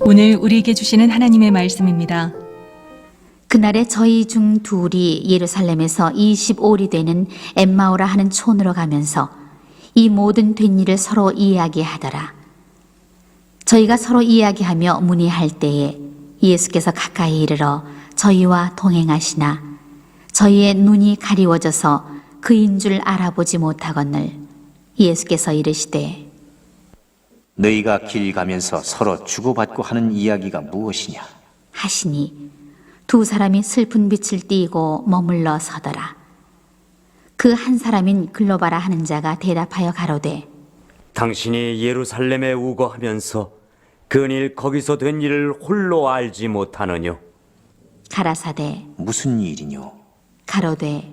오늘 우리에게 주시는 하나님의 말씀입니다. 그날에 저희 중 둘이 예루살렘에서 25일이 되는 엠마오라 하는 촌으로 가면서 이 모든 된 일을 서로 이야기하더라. 저희가 서로 이야기하며 문의할 때에 예수께서 가까이 이르러 저희와 동행하시나 저희의 눈이 가리워져서 그인 줄 알아보지 못하거늘 예수께서 이르시되 너희가 길 가면서 서로 주고받고 하는 이야기가 무엇이냐? 하시니 두 사람이 슬픈 빛을 띠고 머물러 서더라. 그 한 사람인 글로바라 하는 자가 대답하여 가로되 당신이 예루살렘에 우거하면서 근일 거기서 된 일을 홀로 알지 못하느뇨. 가라사대 무슨 일이뇨? 가로되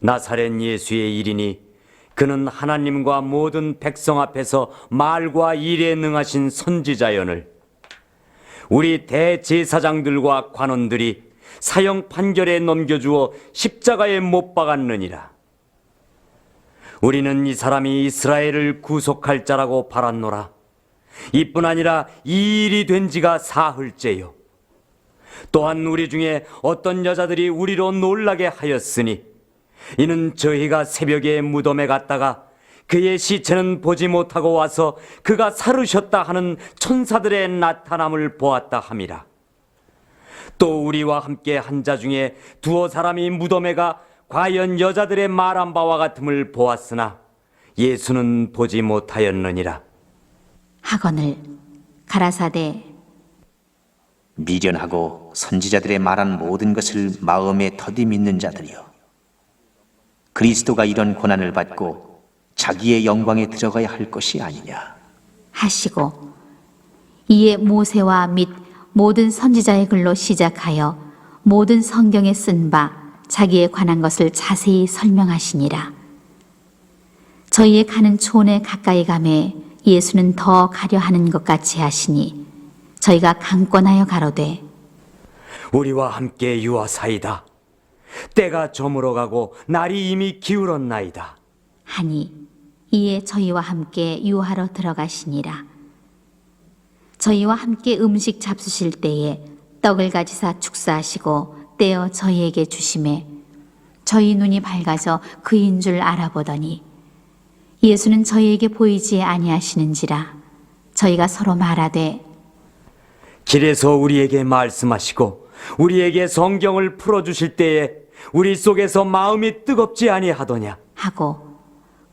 나사렛 예수의 일이니 그는 하나님과 모든 백성 앞에서 말과 일에 능하신 선지자연을 우리 대제사장들과 관원들이 사형 판결에 넘겨주어 십자가에 못 박았느니라. 우리는 이 사람이 이스라엘을 구속할 자라고 바랐노라. 이뿐 아니라 이 일이 된 지가 사흘째요. 또한 우리 중에 어떤 여자들이 우리로 놀라게 하였으니 이는 저희가 새벽에 무덤에 갔다가 그의 시체는 보지 못하고 와서 그가 살으셨다 하는 천사들의 나타남을 보았다 함이라. 또 우리와 함께 한 자 중에 두어 사람이 무덤에 가 과연 여자들의 말한 바와 같음을 보았으나 예수는 보지 못하였느니라. 하거늘 가라사대 미련하고 선지자들의 말한 모든 것을 마음에 더디 믿는 자들이여. 그리스도가 이런 고난을 받고 자기의 영광에 들어가야 할 것이 아니냐. 하시고 이에 모세와 및 모든 선지자의 글로 시작하여 모든 성경에 쓴 바 자기에 관한 것을 자세히 설명하시니라. 저희의 가는 촌에 가까이 가매 예수는 더 가려 하는 것 같이 하시니 저희가 강권하여 가로되 우리와 함께 유하사이다. 때가 저물어 가고 날이 이미 기울었나이다. 하니 이에 저희와 함께 유하러 들어가시니라. 저희와 함께 음식 잡수실 때에 떡을 가지사 축사하시고 떼어 저희에게 주심에 저희 눈이 밝아져 그인 줄 알아보더니 예수는 저희에게 보이지 아니하시는지라 저희가 서로 말하되 길에서 우리에게 말씀하시고 우리에게 성경을 풀어 주실 때에 우리 속에서 마음이 뜨겁지 아니하더냐? 하고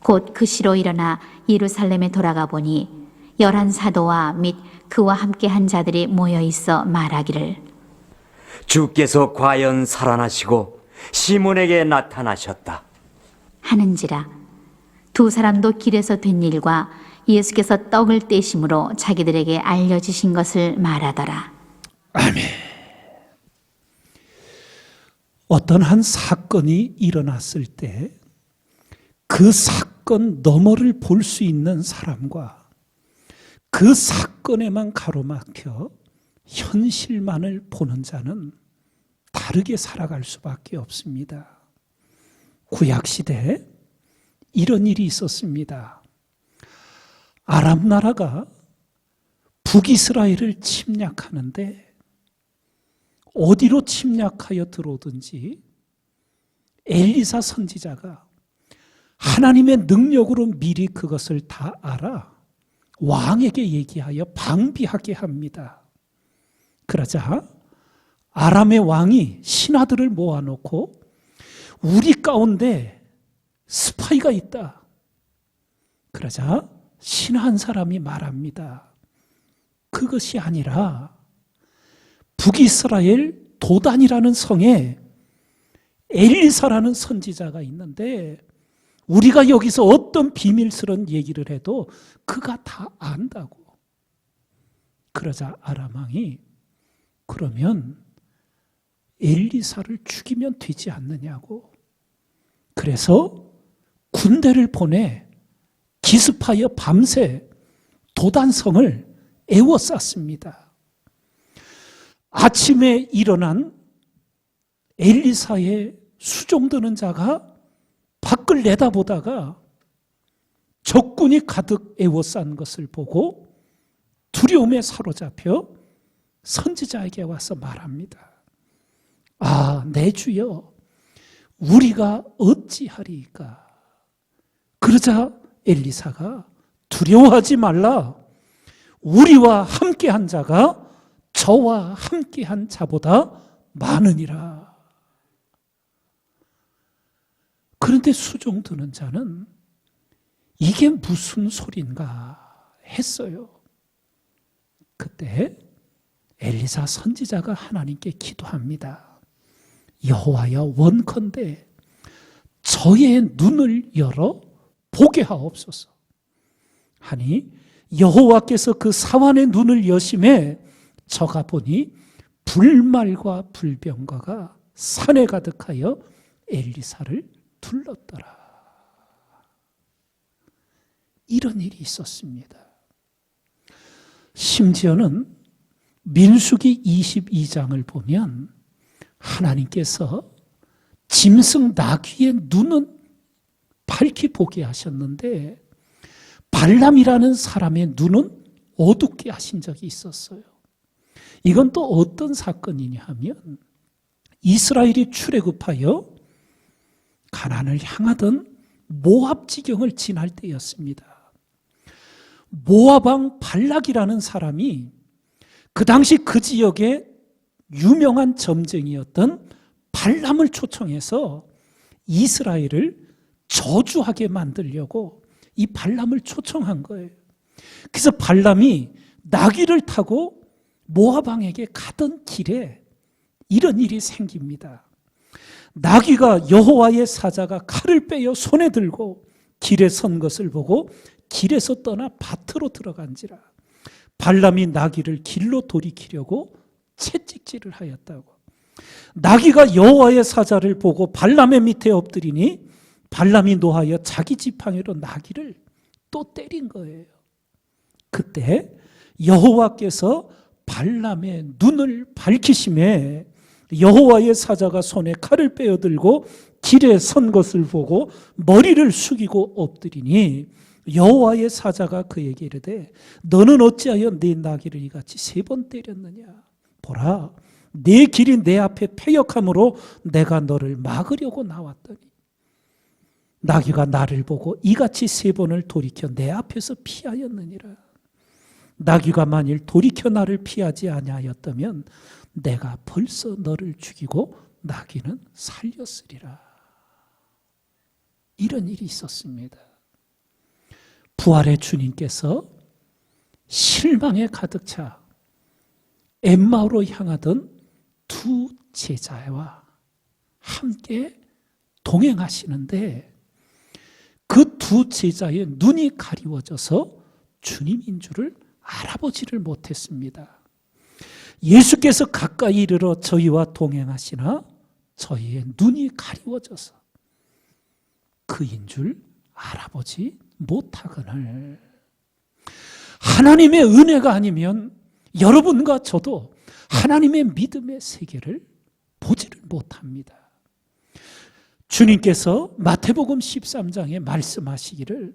곧 그 시로 일어나 예루살렘에 돌아가 보니 열한 사도와 및 그와 함께 한 자들이 모여 있어 말하기를. 주께서 과연 살아나시고 시몬에게 나타나셨다. 하는지라 두 사람도 길에서 된 일과 예수께서 떡을 떼심으로 자기들에게 알려주신 것을 말하더라. 어떤 한 사건이 일어났을 때 그 사건 너머를 볼 수 있는 사람과 그 사건에만 가로막혀 현실만을 보는 자는 다르게 살아갈 수밖에 없습니다. 구약시대에 이런 일이 있었습니다. 아랍 나라가 북이스라엘을 침략하는데 어디로 침략하여 들어오든지 엘리사 선지자가 하나님의 능력으로 미리 그것을 다 알아 왕에게 얘기하여 방비하게 합니다. 그러자 아람의 왕이 신하들을 모아놓고 우리 가운데 스파이가 있다. 그러자 신하 한 사람이 말합니다. 그것이 아니라 북이스라엘 도단이라는 성에 엘리사라는 선지자가 있는데 우리가 여기서 어떤 비밀스러운 얘기를 해도 그가 다 안다고. 그러자 아람왕이 그러면 엘리사를 죽이면 되지 않느냐고. 그래서 군대를 보내 기습하여 밤새 도단성을 에워쌌습니다. 아침에 일어난 엘리사의 수종드는 자가 밖을 내다보다가 적군이 가득 에워싼 것을 보고 두려움에 사로잡혀 선지자에게 와서 말합니다. 아, 내 주여, 우리가 어찌하리까? 그러자 엘리사가 두려워하지 말라. 우리와 함께한 자가 저와 함께한 자보다 많으니라. 그런데 수종 드는 자는 이게 무슨 소린가 했어요. 그때 엘리사 선지자가 하나님께 기도합니다. 여호와여 원컨대 저의 눈을 열어 보게 하옵소서. 하니 여호와께서 그 사환의 눈을 여심해 저가 보니 불말과 불병거가 산에 가득하여 엘리사를 둘렀더라. 이런 일이 있었습니다. 심지어는 민수기 22장을 보면 하나님께서 짐승 나귀의 눈은 밝히 보게 하셨는데 발람이라는 사람의 눈은 어둡게 하신 적이 있었어요. 이건 또 어떤 사건이냐 하면 이스라엘이 출애굽하여 가난을 향하던 모압 지경을 지날 때였습니다. 모압 왕 발락이라는 사람이 그 당시 그 지역의 유명한 점쟁이였던 발람을 초청해서 이스라엘을 저주하게 만들려고 이 발람을 초청한 거예요. 그래서 발람이 나귀를 타고 모압 왕에게 가던 길에 이런 일이 생깁니다. 나귀가 여호와의 사자가 칼을 빼어 손에 들고 길에 선 것을 보고 길에서 떠나 밭으로 들어간지라 발람이 나귀를 길로 돌이키려고 채찍질을 하였다고 나귀가 여호와의 사자를 보고 발람의 밑에 엎드리니 발람이 노하여 자기 지팡이로 나귀를 또 때린 거예요. 그때 여호와께서 발람의 눈을 밝히심에 여호와의 사자가 손에 칼을 빼어들고 길에 선 것을 보고 머리를 숙이고 엎드리니 여호와의 사자가 그에게 이르되 너는 어찌하여 네 나귀를 이같이 세 번 때렸느냐? 보라 네 길이 내 앞에 패역함으로 내가 너를 막으려고 나왔더니 나귀가 나를 보고 이같이 세 번을 돌이켜 내 앞에서 피하였느니라 나귀가 만일 돌이켜 나를 피하지 아니하였다면 내가 벌써 너를 죽이고 나귀는 살렸으리라. 이런 일이 있었습니다. 부활의 주님께서 실망에 가득 차 엠마오로 향하던 두 제자와 함께 동행하시는데 그 두 제자의 눈이 가리워져서 주님인 줄을 알아보지를 못했습니다. 예수께서 가까이 이르러 저희와 동행하시나 저희의 눈이 가리워져서 그인 줄 알아보지 못하거늘 하나님의 은혜가 아니면 여러분과 저도 하나님의 믿음의 세계를 보지를 못합니다. 주님께서 마태복음 13장에 말씀하시기를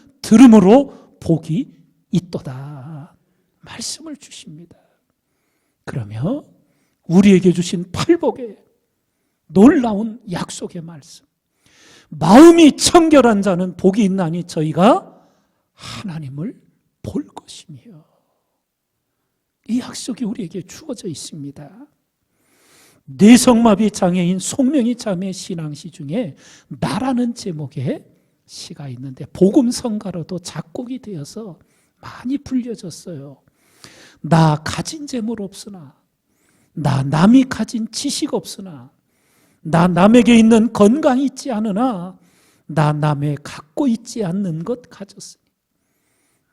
들음으로 복이 있도다. 말씀을 주십니다. 그러며 우리에게 주신 팔복의 놀라운 약속의 말씀. 마음이 청결한 자는 복이 있나니 저희가 하나님을 볼 것이며. 이 약속이 우리에게 주어져 있습니다. 뇌성마비 장애인 송명희 자매 신앙시 중에 나라는 제목의 시가 있는데 복음 성가로도 작곡이 되어서 많이 불려졌어요. 나 가진 재물 없으나 나 남이 가진 지식 없으나 나 남에게 있는 건강 있지 않으나 나 남의 갖고 있지 않는 것 가졌으니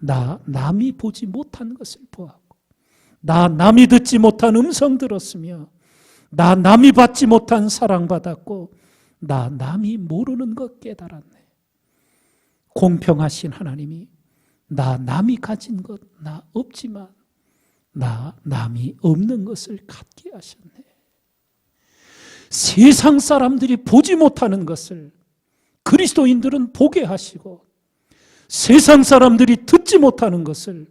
나 남이 보지 못한 것을 보았고 나 남이 듣지 못한 음성 들었으며 나 남이 받지 못한 사랑 받았고 나 남이 모르는 것 깨달았네. 공평하신 하나님이 나 남이 가진 것 나 없지만 나 남이 없는 것을 갖게 하셨네. 세상 사람들이 보지 못하는 것을 그리스도인들은 보게 하시고 세상 사람들이 듣지 못하는 것을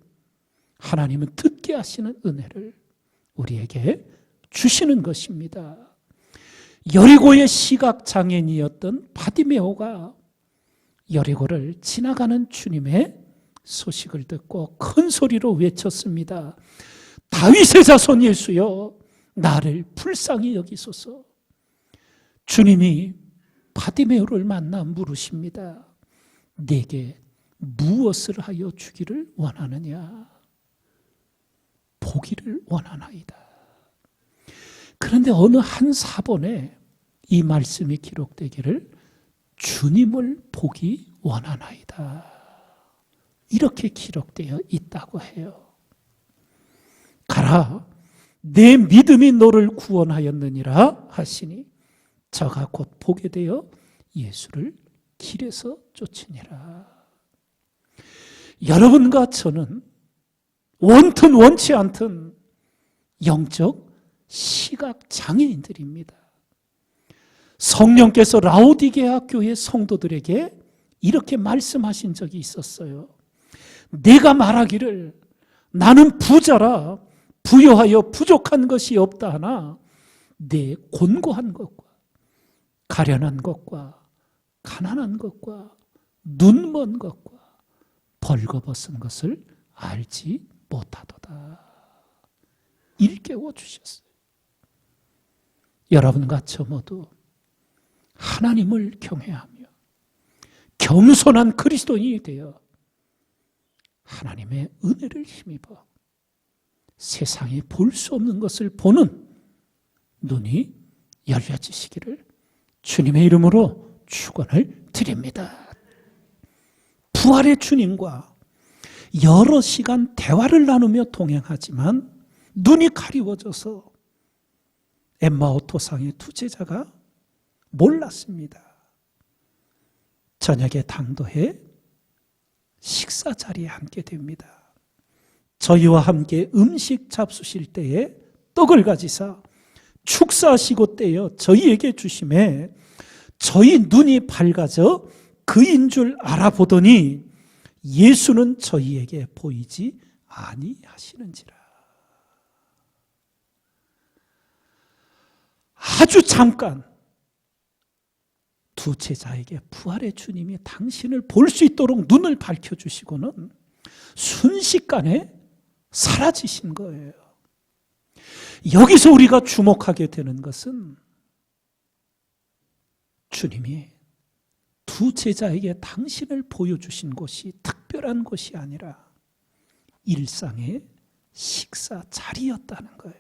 하나님은 듣게 하시는 은혜를 우리에게 주시는 것입니다. 여리고의 시각 장애인이었던 바디메오가 여리고를 지나가는 주님의 소식을 듣고 큰 소리로 외쳤습니다. 다윗의 자손 예수여 나를 불쌍히 여기소서. 주님이 바디메오를 만나 물으십니다. 내게 무엇을 하여 주기를 원하느냐? 보기를 원하나이다. 그런데 어느 한 사본에 이 말씀이 기록되기를 주님을 보기 원하나이다. 이렇게 기록되어 있다고 해요. 가라, 내 믿음이 너를 구원하였느니라 하시니 저가 곧 보게 되어 예수를 길에서 쫓으니라. 여러분과 저는 원튼 원치 않든 영적 시각 장애인들입니다. 성령께서 라오디게아 교회 성도들에게 이렇게 말씀하신 적이 있었어요. 내가 말하기를 나는 부자라 부여하여 부족한 것이 없다 하나 내 곤고한 것과 가련한 것과 가난한 것과 눈먼 것과 벌거벗은 것을 알지 못하도다. 일깨워 주셨어요. 여러분과 저 모두 하나님을 경외하며 겸손한 그리스도인이 되어 하나님의 은혜를 힘입어 세상에 볼 수 없는 것을 보는 눈이 열려지시기를 주님의 이름으로 축원을 드립니다. 부활의 주님과 여러 시간 대화를 나누며 동행하지만 눈이 가리워져서 엠마오 토상의 두 제자가 몰랐습니다. 저녁에 당도해 식사 자리에 앉게 됩니다. 저희와 함께 음식 잡수실 때에 떡을 가지사 축사하시고 떼어 저희에게 주심에 저희 눈이 밝아져 그인 줄 알아보더니 예수는 저희에게 보이지 아니하시는지라. 아주 잠깐 두 제자에게 부활의 주님이 당신을 볼 수 있도록 눈을 밝혀주시고는 순식간에 사라지신 거예요. 여기서 우리가 주목하게 되는 것은 주님이 두 제자에게 당신을 보여주신 곳이 특별한 곳이 아니라 일상의 식사 자리였다는 거예요.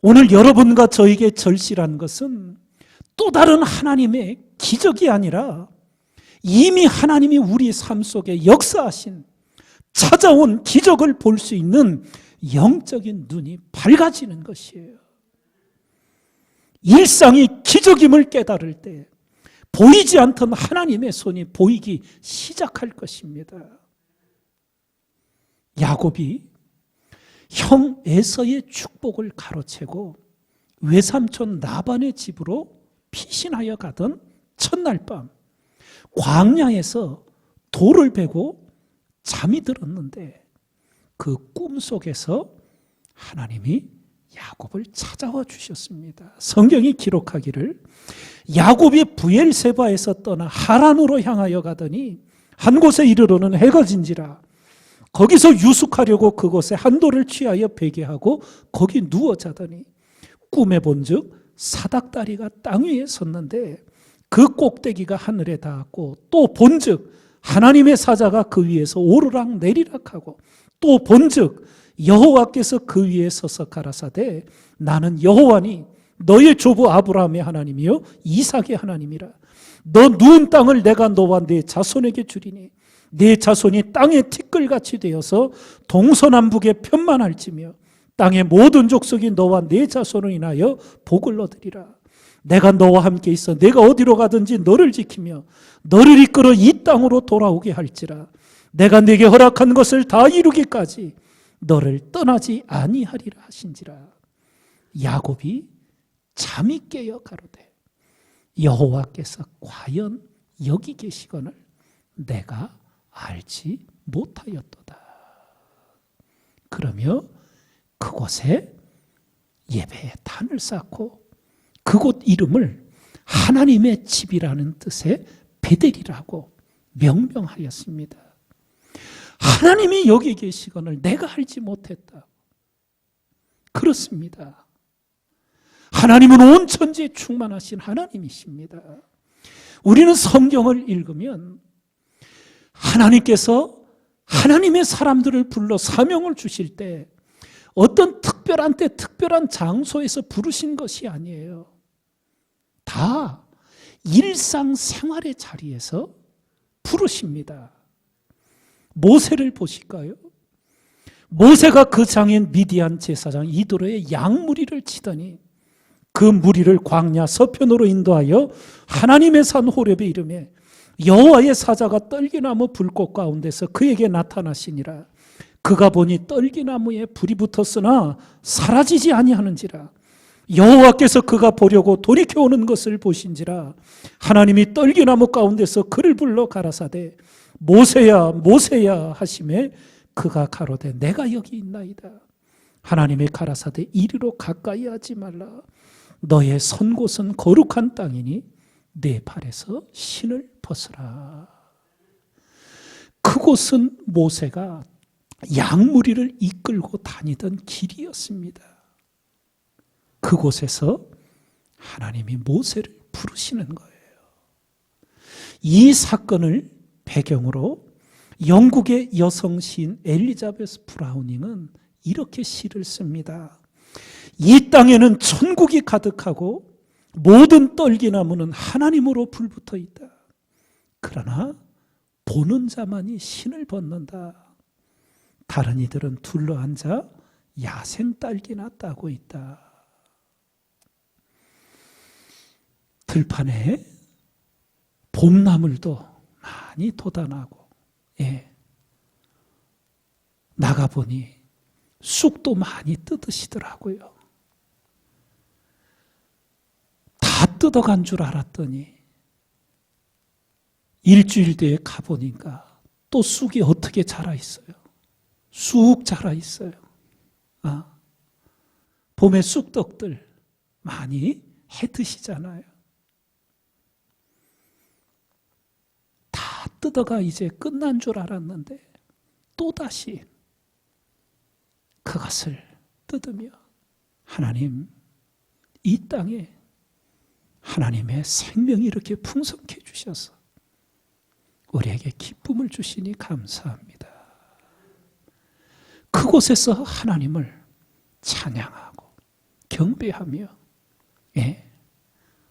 오늘 여러분과 저에게 절실한 것은 또 다른 하나님의 기적이 아니라 이미 하나님이 우리 삶 속에 역사하신 찾아온 기적을 볼 수 있는 영적인 눈이 밝아지는 것이에요. 일상이 기적임을 깨달을 때 보이지 않던 하나님의 손이 보이기 시작할 것입니다. 야곱이 형 에서의 축복을 가로채고 외삼촌 나반의 집으로 피신하여 가던 첫날 밤 광야에서 돌을 베고 잠이 들었는데 그 꿈 속에서 하나님이 야곱을 찾아와 주셨습니다. 성경이 기록하기를 야곱이 부엘세바에서 떠나 하란으로 향하여 가더니 한 곳에 이르러는 해가 진지라 거기서 유숙하려고 그곳에 한 돌을 취하여 베게 하고 거기 누워 자더니 꿈에 본즉 사닥다리가 땅 위에 섰는데 그 꼭대기가 하늘에 닿았고 또 본즉 하나님의 사자가 그 위에서 오르락 내리락 하고 또 본즉 여호와께서 그 위에 서서 가라사대 나는 여호와니 너의 조부 아브라함의 하나님이요 이삭의 하나님이라. 너 누운 땅을 내가 너와 네 자손에게 주리니 내 자손이 땅의 티끌같이 되어서 동서남북에 편만할지며 땅의 모든 족속이 너와 내 자손을 인하여 복을 얻으리라. 내가 너와 함께 있어 내가 어디로 가든지 너를 지키며 너를 이끌어 이 땅으로 돌아오게 할지라. 내가 네게 허락한 것을 다 이루기까지 너를 떠나지 아니하리라 하신지라. 야곱이 잠이 깨어 가로되 여호와께서 과연 여기 계시거늘 내가 알지 못하였도다. 그러며 그곳에 예배의 단을 쌓고 그곳 이름을 하나님의 집이라는 뜻의 베델이라고 명명하였습니다. 하나님이 여기 계시거늘 내가 알지 못했다. 그렇습니다. 하나님은 온 천지에 충만하신 하나님이십니다. 우리는 성경을 읽으면 하나님께서 하나님의 사람들을 불러 사명을 주실 때 어떤 특별한 때 특별한 장소에서 부르신 것이 아니에요. 다 일상생활의 자리에서 부르십니다. 모세를 보실까요? 모세가 그 장인 미디안 제사장 이도로의 양무리를 치더니 그 무리를 광야 서편으로 인도하여 하나님의 산 호렙에 이름에 여호와의 사자가 떨기나무 불꽃 가운데서 그에게 나타나시니라 그가 보니 떨기나무에 불이 붙었으나 사라지지 아니하는지라. 여호와께서 그가 보려고 돌이켜 오는 것을 보신지라. 하나님이 떨기나무 가운데서 그를 불러 가라사대 모세야 모세야 하심에 그가 가로되 내가 여기 있나이다. 하나님의 가라사대 이리로 가까이 하지 말라. 너의 선 곳은 거룩한 땅이니 내 발에서 신을 벗으라. 그곳은 모세가 양무리를 이끌고 다니던 길이었습니다. 그곳에서 하나님이 모세를 부르시는 거예요. 이 사건을 배경으로 영국의 여성 시인 엘리자베스 브라우닝은 이렇게 시를 씁니다. 이 땅에는 천국이 가득하고 모든 떨기나무는 하나님으로 불붙어 있다. 그러나 보는 자만이 신을 벗는다. 다른 이들은 둘러 앉아 야생 딸기나 따고 있다. 들판에 봄나물도 많이 돋아나고, 예. 나가보니 쑥도 많이 뜯으시더라고요. 다 뜯어간 줄 알았더니 일주일 뒤에 가보니까 또 쑥이 어떻게 자라 있어요. 쑥 자라 있어요. 아, 봄에 쑥떡들 많이 해 드시잖아요. 다 뜯어가 이제 끝난 줄 알았는데 또다시 그것을 뜯으며 하나님 이 땅에 하나님의 생명이 이렇게 풍성케 주셔서 우리에게 기쁨을 주시니 감사합니다. 그곳에서 하나님을 찬양하고 경배하며 예,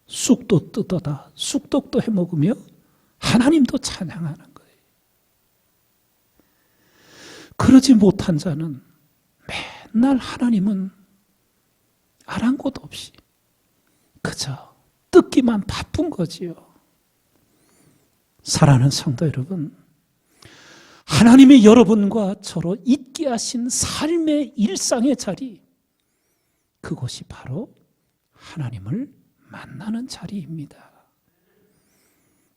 쑥도 뜯어다 쑥떡도 해 먹으며 하나님도 찬양하는 거예요. 그러지 못한 자는 맨날 하나님은 아랑곳 없이 그저 뜯기만 바쁜 거지요. 사랑하는 성도 여러분, 하나님이 여러분과 저로 있게 하신 삶의 일상의 자리, 그곳이 바로 하나님을 만나는 자리입니다.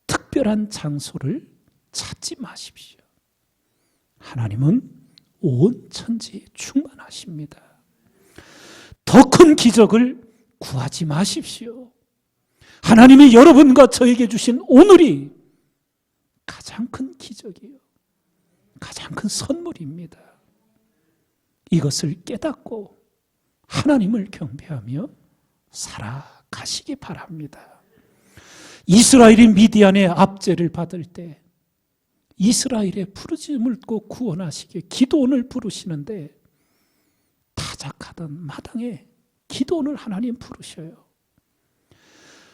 특별한 장소를 찾지 마십시오. 하나님은 온 천지에 충만하십니다. 더 큰 기적을 구하지 마십시오. 하나님이 여러분과 저에게 주신 오늘이 가장 큰 기적이요. 가장 큰 선물입니다. 이것을 깨닫고 하나님을 경배하며 살아가시기 바랍니다. 이스라엘이 미디안의 압제를 받을 때 이스라엘의 부르짖음을 꼭 구원하시게 기도원을 부르시는데 타작하던 마당에 기도원을 하나님 부르셔요.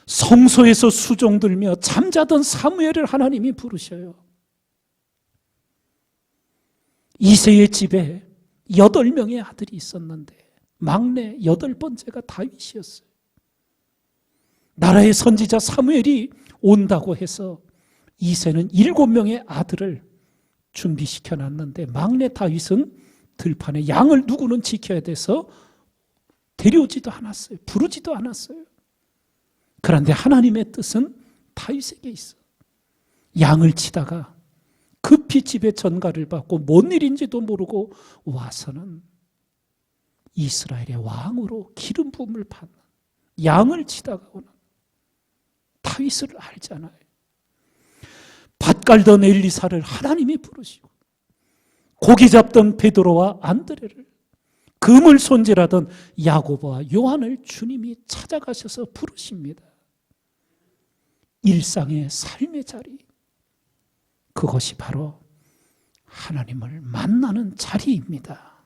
성소에서 수종 들며 잠자던 사무엘을 하나님이 부르셔요. 이세의 집에 여덟 명의 아들이 있었는데 막내 여덟 번째가 다윗이었어요. 나라의 선지자 사무엘이 온다고 해서 이세는 일곱 명의 아들을 준비시켜 놨는데 막내 다윗은 들판에 양을 누구는 지켜야 돼서 데려오지도 않았어요. 부르지도 않았어요. 그런데 하나님의 뜻은 다윗에게 있어. 양을 치다가 급히 집에 전가를 받고 뭔 일인지도 모르고 와서는 이스라엘의 왕으로 기름 부음을 받는 양을 치다가 오는 다윗을 알잖아요. 밭 갈던 엘리사를 하나님이 부르시고 고기 잡던 베드로와 안드레를 금을 손질하던 야고보와 요한을 주님이 찾아가셔서 부르십니다. 일상의 삶의 자리 그것이 바로 하나님을 만나는 자리입니다.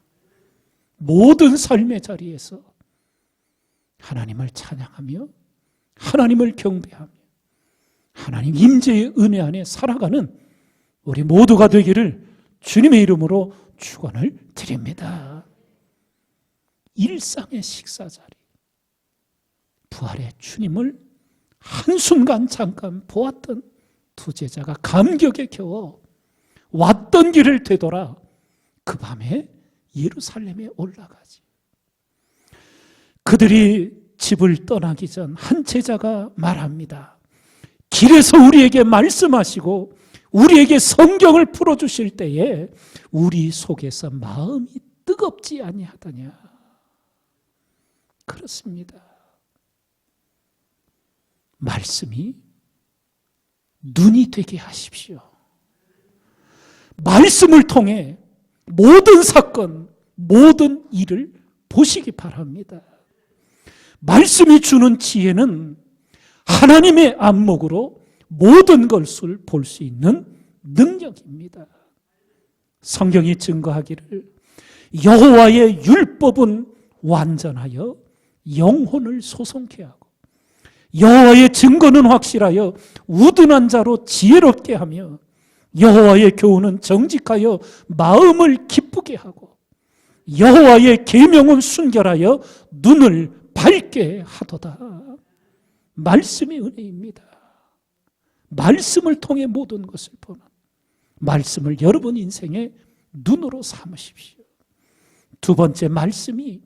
모든 삶의 자리에서 하나님을 찬양하며 하나님을 경배하며 하나님 임재의 은혜 안에 살아가는 우리 모두가 되기를 주님의 이름으로 축원을 드립니다. 일상의 식사 자리 부활의 주님을 한순간 잠깐 보았던 두 제자가 감격에 겨워 왔던 길을 되돌아 그 밤에 예루살렘에 올라가지. 그들이 집을 떠나기 전 한 제자가 말합니다. 길에서 우리에게 말씀하시고 우리에게 성경을 풀어 주실 때에 우리 속에서 마음이 뜨겁지 아니하더냐. 그렇습니다. 말씀이 눈이 되게 하십시오. 말씀을 통해 모든 사건, 모든 일을 보시기 바랍니다. 말씀이 주는 지혜는 하나님의 안목으로 모든 것을 볼 수 있는 능력입니다. 성경이 증거하기를 여호와의 율법은 완전하여 영혼을 소송케 하고 여호와의 증거는 확실하여 우둔한 자로 지혜롭게 하며 여호와의 교훈은 정직하여 마음을 기쁘게 하고 여호와의 계명은 순결하여 눈을 밝게 하도다. 말씀이 은혜입니다. 말씀을 통해 모든 것을 보는 말씀을 여러분 인생의 눈으로 삼으십시오. 두 번째 말씀이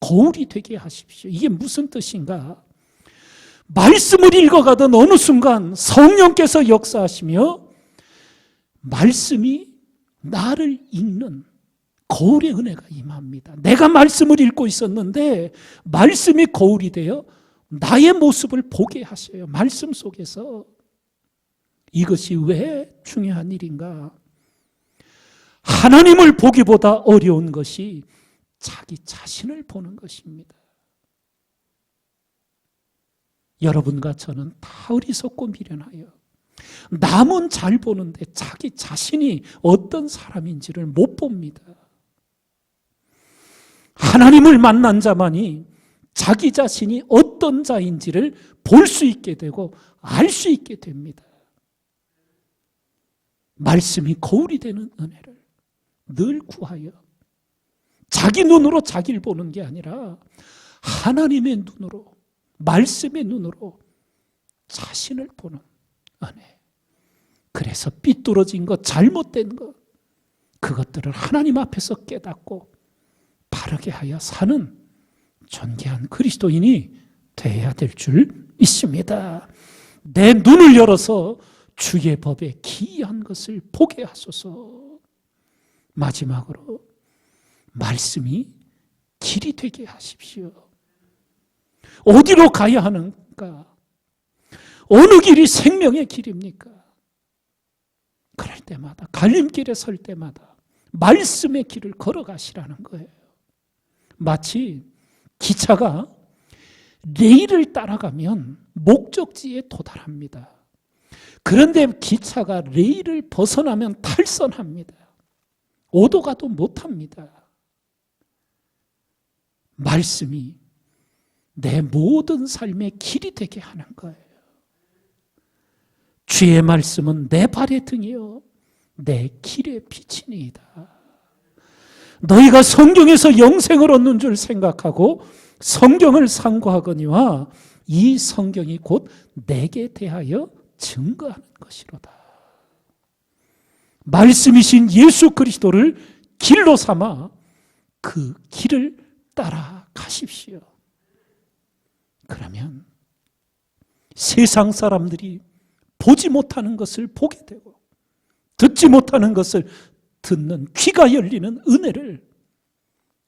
거울이 되게 하십시오. 이게 무슨 뜻인가? 말씀을 읽어가던 어느 순간 성령께서 역사하시며 말씀이 나를 읽는 거울의 은혜가 임합니다. 내가 말씀을 읽고 있었는데 말씀이 거울이 되어 나의 모습을 보게 하셔요. 말씀 속에서 이것이 왜 중요한 일인가? 하나님을 보기보다 어려운 것이 자기 자신을 보는 것입니다. 여러분과 저는 다 어리석고 미련하여 남은 잘 보는데 자기 자신이 어떤 사람인지를 못 봅니다. 하나님을 만난 자만이 자기 자신이 어떤 자인지를 볼 수 있게 되고 알 수 있게 됩니다. 말씀이 거울이 되는 은혜를 늘 구하여 자기 눈으로 자기를 보는 게 아니라 하나님의 눈으로 말씀의 눈으로 자신을 보는 은혜. 그래서 삐뚤어진 것, 잘못된 것, 그것들을 하나님 앞에서 깨닫고 바르게 하여 사는 존귀한 그리스도인이 되어야 될 줄 믿습니다. 내 눈을 열어서 주의 법에 기이한 것을 보게 하소서. 마지막으로 말씀이 길이 되게 하십시오. 어디로 가야 하는가? 어느 길이 생명의 길입니까? 그럴 때마다 갈림길에 설 때마다 말씀의 길을 걸어가시라는 거예요. 마치 기차가 레일을 따라가면 목적지에 도달합니다. 그런데 기차가 레일을 벗어나면 탈선합니다. 오도 가도 못합니다. 말씀이 내 모든 삶의 길이 되게 하는 거예요. 주의 말씀은 내 발의 등이요, 내 길의 빛이니이다. 너희가 성경에서 영생을 얻는 줄 생각하고 성경을 상고하거니와 이 성경이 곧 내게 대하여 증거하는 것이로다. 말씀이신 예수 그리스도를 길로 삼아 그 길을 따라 가십시오. 그러면 세상 사람들이 보지 못하는 것을 보게 되고 듣지 못하는 것을 듣는 귀가 열리는 은혜를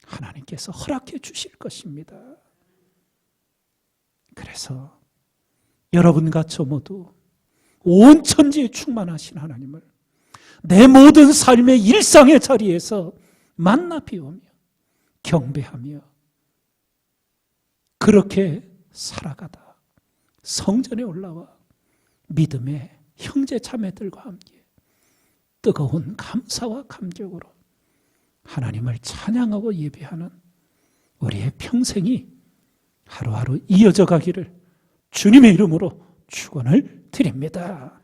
하나님께서 허락해 주실 것입니다. 그래서 여러분과 저 모두 온 천지에 충만하신 하나님을 내 모든 삶의 일상의 자리에서 만나 비우며 경배하며 그렇게 살아가다 성전에 올라와 믿음의 형제 자매들과 함께 뜨거운 감사와 감격으로 하나님을 찬양하고 예배하는 우리의 평생이 하루하루 이어져 가기를 주님의 이름으로 축원을 드립니다.